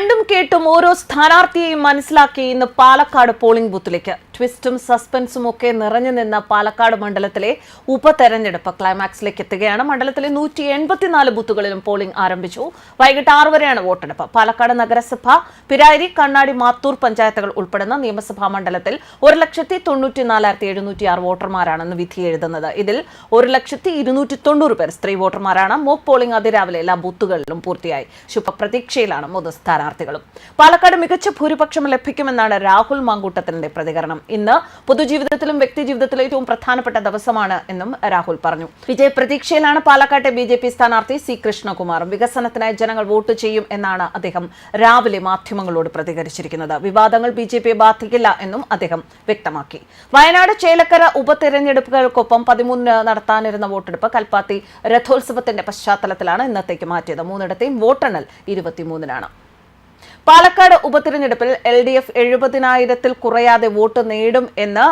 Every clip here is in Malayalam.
കണ്ടും കേട്ടും ഓരോ സ്ഥാനാർത്ഥിയെയും മനസ്സിലാക്കി ഇന്ന് പാലക്കാട് പോളിംഗ് ബൂത്തിലേക്ക്. ട്വിസ്റ്റും സസ്പെൻസും ഒക്കെ നിറഞ്ഞു നിന്ന പാലക്കാട് മണ്ഡലത്തിലെ ഉപതെരഞ്ഞെടുപ്പ് ക്ലൈമാക്സിലേക്ക് എത്തുകയാണ്. മണ്ഡലത്തിലെ നൂറ്റി എൺപത്തിനാല് ബൂത്തുകളിലും പോളിംഗ് ആരംഭിച്ചു. വൈകിട്ട് ആറ് വരെയാണ് വോട്ടെടുപ്പ്. പാലക്കാട് നഗരസഭ പിരാരി കണ്ണാടി മാത്തൂർ പഞ്ചായത്തുകൾ ഉൾപ്പെടുന്ന നിയമസഭാ മണ്ഡലത്തിൽ ഒരു ലക്ഷത്തി തൊണ്ണൂറ്റി നാലായിരത്തി എഴുന്നൂറ്റി ആറ് വോട്ടർമാരാണെന്ന് വിധി എഴുതുന്നത്. ഇതിൽ ഒരു ലക്ഷത്തി ഇരുന്നൂറ്റി തൊണ്ണൂറ് പേർ സ്ത്രീ വോട്ടർമാരാണ്. മോക്ക് പോളിംഗ് അതിരാവിലെ എല്ലാ ബൂത്തുകളിലും പൂർത്തിയായി. ശുഭപ്രതീക്ഷയിലാണ് മൂന്ന് സ്ഥാനാർത്ഥികളും. പാലക്കാട് മികച്ച ഭൂരിപക്ഷം ലഭിക്കുമെന്നാണ് രാഹുൽ മാങ്കൂട്ടത്തിന്റെ പ്രതികരണം. ഇന്ന് പൊതുജീവിതത്തിലും വ്യക്തിജീവിതത്തിലും ഏറ്റവും പ്രധാനപ്പെട്ട ദിവസമാണ് എന്നും രാഹുൽ പറഞ്ഞു. വിജയപ്രതീക്ഷയിലാണ് പാലക്കാട്ടെ ബി ജെ പി സ്ഥാനാർത്ഥി സി കൃഷ്ണകുമാർ വികസനത്തിനായി ജനങ്ങൾ വോട്ട് ചെയ്യും എന്നാണ് അദ്ദേഹം രാവിലെ മാധ്യമങ്ങളോട് പ്രതികരിച്ചിരിക്കുന്നത്. വിവാദങ്ങൾ ബി ജെ പിയെ ബാധിക്കില്ല എന്നും അദ്ദേഹം വ്യക്തമാക്കി. വയനാട് ചേലക്കര ഉപതെരഞ്ഞെടുപ്പുകൾക്കൊപ്പം പതിമൂന്നിന് നടത്താനിരുന്ന വോട്ടെടുപ്പ് കൽപ്പാത്തി രഥോത്സവത്തിന്റെ പശ്ചാത്തലത്തിലാണ് ഇന്നത്തേക്ക് മാറ്റിയത്. മൂന്നിടത്തെയും വോട്ടെണ്ണൽ ഇരുപത്തിമൂന്നിനാണ്. പാലക്കാട് ഉപതിരഞ്ഞെടുപ്പിൽ എൽ ഡി എഫ് എഴുപതിനായിരത്തിൽ കുറയാതെ വോട്ട് നേടും എന്ന്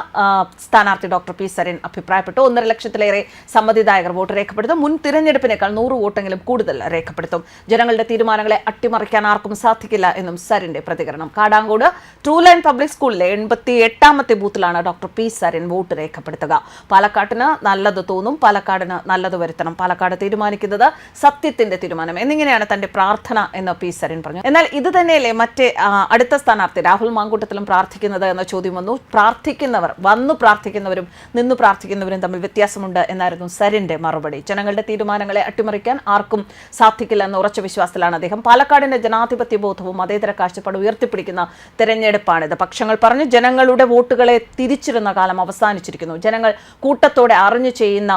സ്ഥാനാർത്ഥി ഡോക്ടർ പി സരൻ അഭിപ്രായപ്പെട്ടു. ഒന്നര ലക്ഷത്തിലേറെ സമ്മതിദായകർ വോട്ട് രേഖപ്പെടുത്തും. മുൻ തിരഞ്ഞെടുപ്പിനേക്കാൾ നൂറ് വോട്ടെങ്കിലും കൂടുതൽ രേഖപ്പെടുത്തും. ജനങ്ങളുടെ തീരുമാനങ്ങളെ അട്ടിമറിക്കാൻ ആർക്കും സാധിക്കില്ല എന്നും സരന്റെ പ്രതികരണം. കാടാങ്കോട് ടൂ ലൈൻ പബ്ലിക് സ്കൂളിലെ എൺപത്തി എട്ടാമത്തെ ബൂത്തിലാണ് ഡോക്ടർ പി സരൻ വോട്ട് രേഖപ്പെടുത്തുക. പാലക്കാട്ടിന് നല്ലത് തോന്നും പാലക്കാടിന് നല്ലത് വരുത്തണം. പാലക്കാട് തീരുമാനിക്കുന്നത് സത്യത്തിന്റെ തീരുമാനം. എന്നിങ്ങനെയാണ് തന്റെ പ്രാർത്ഥന എന്ന് പി സരൻ പറഞ്ഞു. എന്നാൽ ഇത് തന്നെയല്ലേ മറ്റേ മറ്റ് അടുത്ത സ്ഥാനാർത്ഥി രാഹുൽ മാങ്കൂട്ടത്തിലും പ്രാർത്ഥിക്കുന്നത് എന്ന ചോദ്യം വന്നു. പ്രാർത്ഥിക്കുന്നവർ വന്നു പ്രാർത്ഥിക്കുന്നവരും നിന്നു പ്രാർത്ഥിക്കുന്നവരും തമ്മിൽ വ്യത്യാസമുണ്ട് എന്നായിരുന്നു സരിന്റെ മറുപടി. ജനങ്ങളുടെ തീരുമാനങ്ങളെ അട്ടിമറിക്കാൻ ആർക്കും സാധിക്കില്ല എന്ന ഉറച്ച വിശ്വാസത്തിലാണ് അദ്ദേഹം. പാലക്കാടിന്റെ ജനാധിപത്യ ബോധവും മതേതര കാഴ്ചപ്പാട് ഉയർത്തിപ്പിടിക്കുന്ന തെരഞ്ഞെടുപ്പാണിത്. പക്ഷങ്ങൾ പറഞ്ഞു ജനങ്ങളുടെ വോട്ടുകളെ തിരിച്ചിരുന്ന കാലം അവസാനിച്ചിരിക്കുന്നു. ജനങ്ങൾ കൂട്ടത്തോടെ അറിഞ്ഞു ചെയ്യുന്ന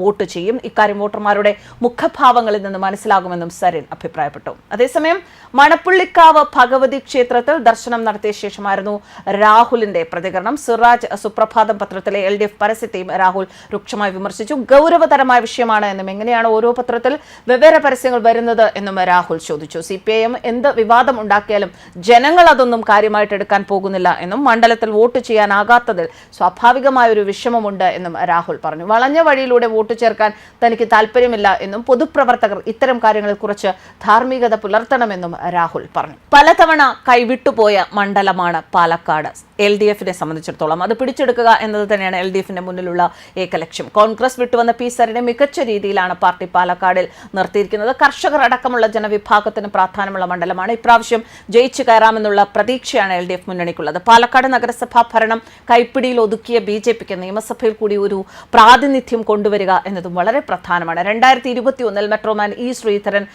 വോട്ട് ചെയ്യും. ഇക്കാര്യം വോട്ടർമാരുടെ മുഖഭാവങ്ങളിൽ നിന്ന് മനസ്സിലാകുമെന്നും സരിൻ അഭിപ്രായപ്പെട്ടു. അതേസമയം മണപ്പുള്ളിക്കാവ് ഭഗവതി ക്ഷേത്രത്തിൽ ദർശനം നടത്തിയ ശേഷമായിരുന്നു രാഹുലിന്റെ പ്രതികരണം. സിറാജ് സുപ്രഭാതം പത്രത്തിലെ എൽ ഡി എഫ് പരസ്യത്തെയും രാഹുൽ രൂക്ഷമായി വിമർശിച്ചു. ഗൗരവതരമായ വിഷയമാണ് എന്നും എങ്ങനെയാണ് ഓരോ പത്രത്തിൽ വെവ്വേറെ പരസ്യങ്ങൾ വരുന്നത് എന്നും രാഹുൽ ചോദിച്ചു. സി പി ഐ എം എന്ത് വിവാദം ഉണ്ടാക്കിയാലും ജനങ്ങൾ അതൊന്നും കാര്യമായിട്ട് എടുക്കാൻ പോകുന്നില്ല എന്നും മണ്ഡലത്തിൽ വോട്ട് ചെയ്യാനാകാത്തതിൽ സ്വാഭാവികമായ ഒരു വിഷമമുണ്ട് എന്നും രാഹുൽ പറഞ്ഞു. വളഞ്ഞ വഴിയിലൂടെ വോട്ട് ചേർക്കാൻ തനിക്ക് താല്പര്യമില്ല എന്നും പൊതുപ്രവർത്തകർ ഇത്തരം കാര്യങ്ങളെക്കുറിച്ച് കുറച്ച് ധാർമ്മികത പുലർത്തണമെന്നും രാഹുൽ പറഞ്ഞു. പലതവണ കൈവിട്ടുപോയ മണ്ഡലമാണ് പാലക്കാട്. എൽ ഡി എഫിനെ സംബന്ധിച്ചിടത്തോളം അത് പിടിച്ചെടുക്കുക എന്നത് തന്നെയാണ് എൽ ഡി എഫിന്റെ മുന്നിലുള്ള ഏക ലക്ഷ്യം കോൺഗ്രസ് വിട്ടുവന്ന പി സരിനെ മികച്ച രീതിയിലാണ് പാർട്ടി പാലക്കാടിൽ നിർത്തിയിരിക്കുന്നത്. കർഷകർ അടക്കമുള്ള ജനവിഭാഗത്തിന് പ്രാധാന്യമുള്ള മണ്ഡലമാണ്. ഇപ്രാവശ്യം ജയിച്ചു കയറാമെന്നുള്ള പ്രതീക്ഷയാണ് എൽ ഡി എഫ് മുന്നണിക്കുള്ളത്. പാലക്കാട് നഗരസഭാ ഭരണം കൈപ്പിടിയിൽ ഒതുക്കിയ ബി ജെ പിക്ക് നിയമസഭയിൽ കൂടി ഒരു പ്രാതിനിധ്യം കൊണ്ടുവരിക എന്നതും വളരെ പ്രധാനമാണ്. രണ്ടായിരത്തി ഇരുപത്തി ഒന്നിൽ മെട്രോമാൻ ഇ ശ്രീധരൻ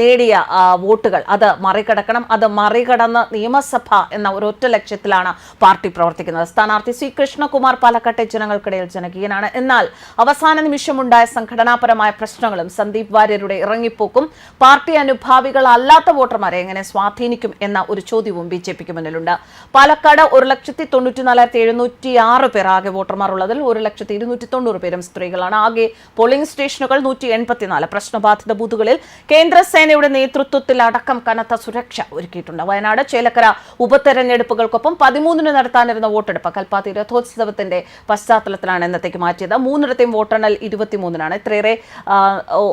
നേടിയ വോട്ടുകൾ അത് മറികടക്കണം. അത് മറികടന്ന് നിയമസഭ എന്ന ഒരൊറ്റ ലക്ഷ്യത്തിലാണ് പാർട്ടി പ്രവർത്തിക്കുന്നത്. സ്ഥാനാർത്ഥി സി കൃഷ്ണകുമാർ പാലക്കാട്ടെ ജനങ്ങൾക്കിടയിൽ ജനകീയനാണ്. എന്നാൽ അവസാന നിമിഷമുണ്ടായ സംഘടനാപരമായ പ്രശ്നങ്ങളും സന്ദീപ് വാര്യരുടെ ഇറങ്ങിപ്പോക്കും പാർട്ടി അനുഭാവികളല്ലാത്ത വോട്ടർമാരെ എങ്ങനെ സ്വാധീനിക്കും എന്ന ഒരു ചോദ്യവും ബി ജെ പിക്ക് മുന്നിലുണ്ട്. പാലക്കാട് ഒരു ലക്ഷത്തി തൊണ്ണൂറ്റി നാലായിരത്തി എഴുന്നൂറ്റി ആറ് പേർ ആകെ വോട്ടർമാർ ഉള്ളതിൽ ഒരു ലക്ഷത്തി ഇരുന്നൂറ്റി തൊണ്ണൂറ് പേരും സ്ത്രീകളാണ്. ആകെ പോളിംഗ് സ്റ്റേഷനുകൾ നൂറ്റി എൺപത്തിനാല് പ്രശ്നബാധിത ബൂത്തുകളിൽ കേന്ദ്രസേനയുടെ നേതൃത്വത്തിൽ അടക്കം കനത്ത സുരക്ഷ. ഒരുക്കിയിട്ടുണ്ട്. വയനാട് ചേലക്കര ഉപതെരഞ്ഞെടുപ്പുകൾക്കൊപ്പം പതിമൂന്നിന് നടത്താനിരുന്ന വോട്ടെടുപ്പ് കൽപ്പാത്തി രഥോത്സവത്തിന്റെ പശ്ചാത്തലത്തിലാണ് ഇന്നത്തേക്ക് മാറ്റിയത്. മൂന്നിടത്തെയും വോട്ടെണ്ണൽ ഇരുപത്തിമൂന്നിനാണ്. ഇത്രയേറെ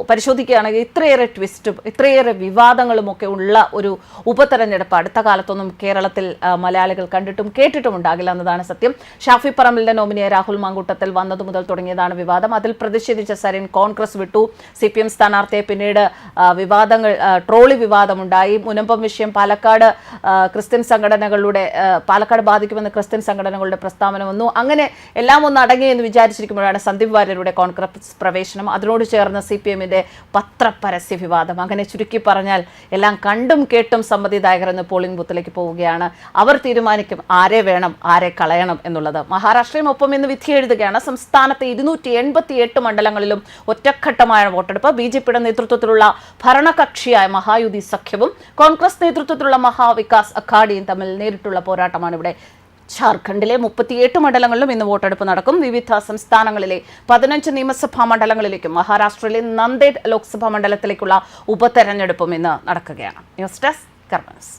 പരിശോധിക്കുകയാണെങ്കിൽ ഇത്രയേറെ ട്വിസ്റ്റും ഇത്രയേറെ വിവാദങ്ങളും ഒക്കെ ഉള്ള ഒരു ഉപതെരഞ്ഞെടുപ്പ് അടുത്ത കാലത്തൊന്നും കേരളത്തിൽ മലയാളികൾ കണ്ടിട്ടും കേട്ടിട്ടും ഉണ്ടാകില്ല എന്നതാണ് സത്യം. ഷാഫി പറമ്പലിന്റെ നോമിനിയെ രാഹുൽ മാങ്കൂട്ടത്തിൽ വന്നതു മുതൽ തുടങ്ങിയതാണ് വിവാദം. അതിൽ പ്രതിഷേധിച്ച സരിൻ കോൺഗ്രസ് വിട്ടു. സി പി എം സ്ഥാനാർത്ഥിയെ പിന്നീട് വിവാദങ്ങൾ ട്രോളി വിവാദമുണ്ടായി. മുനമ്പം വിഷയം പാലക്കാട് ക്രിസ്ത്യൻ സംഘടനകളുടെ പാലക്കാട് ബാധിക്കുമെന്ന് ക്രിസ്ത്യൻ സംഘടനകളുടെ പ്രസ്താവന വന്നു. അങ്ങനെ എല്ലാം ഒന്ന് അടങ്ങി എന്ന് വിചാരിച്ചിരിക്കുമ്പോഴാണ് സന്ദീപ് വാര്യരുടെ കോൺഗ്രസ് പ്രവേശനം. അതിനോട് ചേർന്ന സി പി എമ്മിന്റെ പത്രപരസ്യ വിവാദം അങ്ങനെ ചുരുക്കി പറഞ്ഞാൽ എല്ലാം കണ്ടും കേട്ടും സമ്മതിദായകർ എന്ന് പോളിംഗ് ബൂത്തിലേക്ക് പോവുകയാണ്. അവർ തീരുമാനിക്കും ആരെ വേണം ആരെ കളയണം എന്നുള്ളത്. മഹാരാഷ്ട്രയും ഒപ്പം ഇന്ന് വിധി എഴുതുകയാണ്. സംസ്ഥാനത്തെ ഇരുന്നൂറ്റി എൺപത്തി എട്ട് മണ്ഡലങ്ങളിലും ഒറ്റഘട്ടമായ വോട്ടെടുപ്പ്. ബി ജെ പിയുടെ നേതൃത്വത്തിലുള്ള ഭരണകക്ഷിയായ മഹായുതി സഖ്യവും കോൺഗ്രസ് നേതൃത്വത്തിലുള്ള മഹാവികാസ് അഖാഡിയും തമ്മിൽ നേരിട്ടുള്ള പോരാട്ടമാണ് ഇവിടെ ജാർഖണ്ഡിലെ മുപ്പത്തിയെട്ട് മണ്ഡലങ്ങളിലും ഇന്ന് വോട്ടെടുപ്പ് നടക്കും. വിവിധ സംസ്ഥാനങ്ങളിലെ പതിനഞ്ച് നിയമസഭാ മണ്ഡലങ്ങളിലേക്കും മഹാരാഷ്ട്രയിലെ നന്ദേഡ് ലോക്സഭാ മണ്ഡലത്തിലേക്കുള്ള ഉപതെരഞ്ഞെടുപ്പും ഇന്ന് നടക്കുകയാണ്. News desk കർമ്മസ്